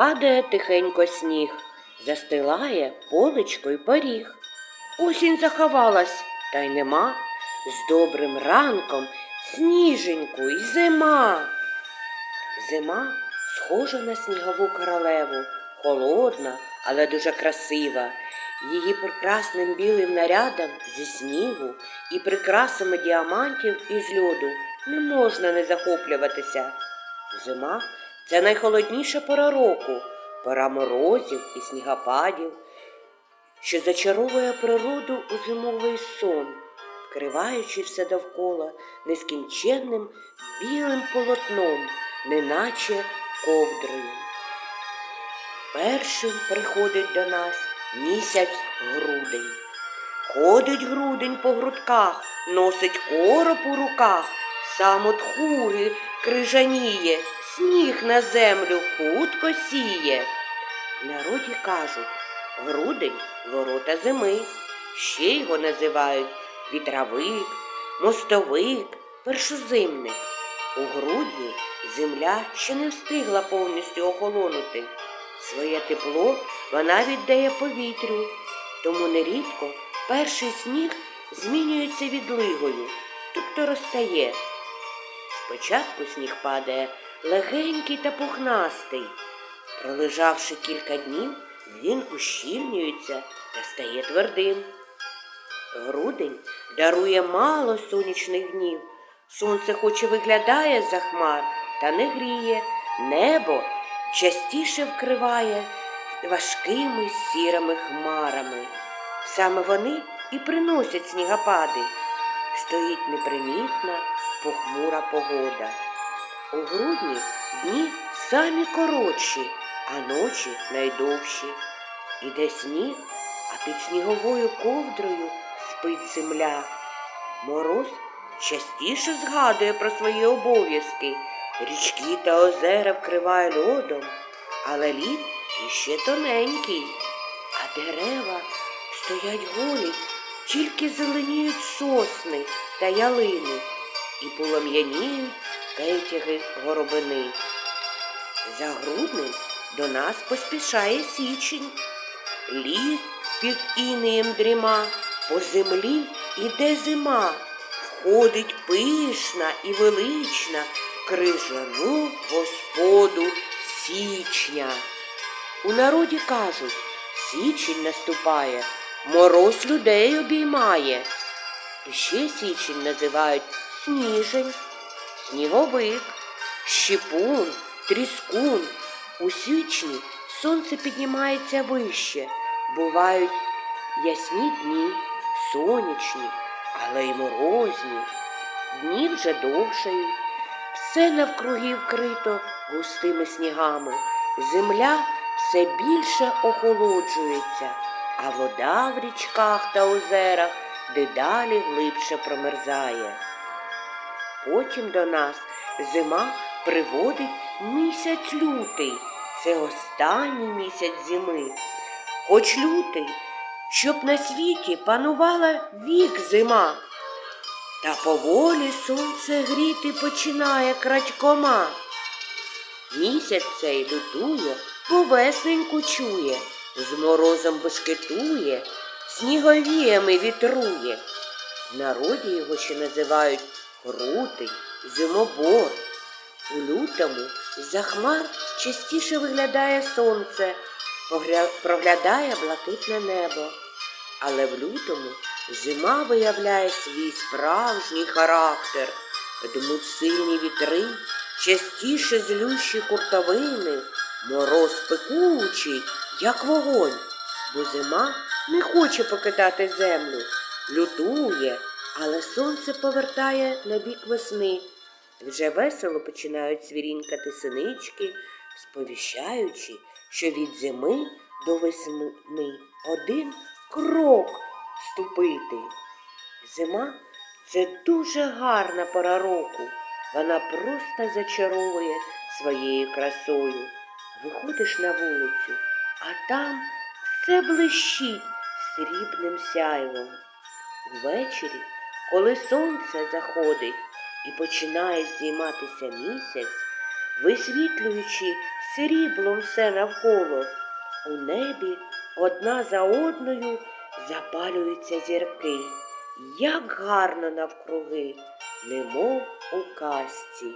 Падає тихенько сніг, застилає поличко й поріг. Осінь заховалась, та й нема. З добрим ранком сніженьку й зима. Зима схожа на снігову королеву, холодна, але дуже красива. Її прекрасним білим нарядом зі снігу і прикрасами діамантів із льоду не можна не захоплюватися. Зима це найхолодніша пора року, пора морозів і снігопадів, що зачаровує природу у зимовий сон, вкриваючи все довкола нескінченним білим полотном, неначе ковдрою. Першим приходить до нас місяць грудень. Ходить грудень по грудках, носить короб у руках, сам от хуги крижаніє, сніг на землю хутко сіє. В народі кажуть, грудень ворота зими, ще його називають вітровик, мостовик, першозимник. У грудні земля ще не встигла повністю охолонути. Своє тепло вона віддає повітрю, тому нерідко перший сніг змінюється відлигою, тобто розтає. Спочатку сніг падає легенький та пухнастий. Пролежавши кілька днів, він ущільнюється та стає твердим. Грудень дарує мало сонячних днів. Сонце хоч і виглядає за хмар, та не гріє. Небо частіше вкриває важкими сірими хмарами. Саме вони і приносять снігопади. Стоїть непримітна похмура погода. У грудні дні самі коротші, а ночі найдовші. Іде сніг, а під сніговою ковдрою спить земля. Мороз частіше згадує про свої обов'язки. Річки та озера вкриває льодом, але лід іще тоненький, а дерева стоять голі, тільки зеленіють сосни та ялини і полум'яніють кетяги горобини. За груднем до нас поспішає січень. Ліс під інеєм дріма, по землі іде зима, входить пишна і велична крижану господу січня. У народі кажуть, січень наступає, мороз людей обіймає. І ще січень називають сніжень, сніговик, щепун, тріскун. У січні сонце піднімається вище, бувають ясні дні, сонячні, але й морозні. Дні вже довшають, все навкруги вкрито густими снігами, земля все більше охолоджується, а вода в річках та озерах дедалі глибше промерзає. Потім до нас зима приводить місяць лютий. Це останній місяць зими. Хоч лютий, щоб на світі панувала вік зима. Та поволі сонце гріти починає крадькома. Місяць цей лютує, повесненьку чує, з морозом бешкетує, сніговіями вітрує. В народі його ще називають крутий, зимобор. У лютому за хмар частіше виглядає сонце, проглядає блакитне небо. Але в лютому зима виявляє свій справжній характер, дмуть сильні вітри, частіше злющі куртовини, мороз пекучий, як вогонь, бо зима не хоче покидати землю, лютує, але сонце повертає на бік весни. Вже весело починають свірінькати синички, сповіщаючи, що від зими до весни один крок ступити. Зима це дуже гарна пора року. Вона просто зачаровує своєю красою. Виходиш на вулицю, а там все блищить срібним сяйвом. Ввечері, коли сонце заходить і починає здійматися місяць, висвітлюючи сріблом все навколо. У небі одна за одною запалюються зірки. Як гарно навкруги, немов у казці.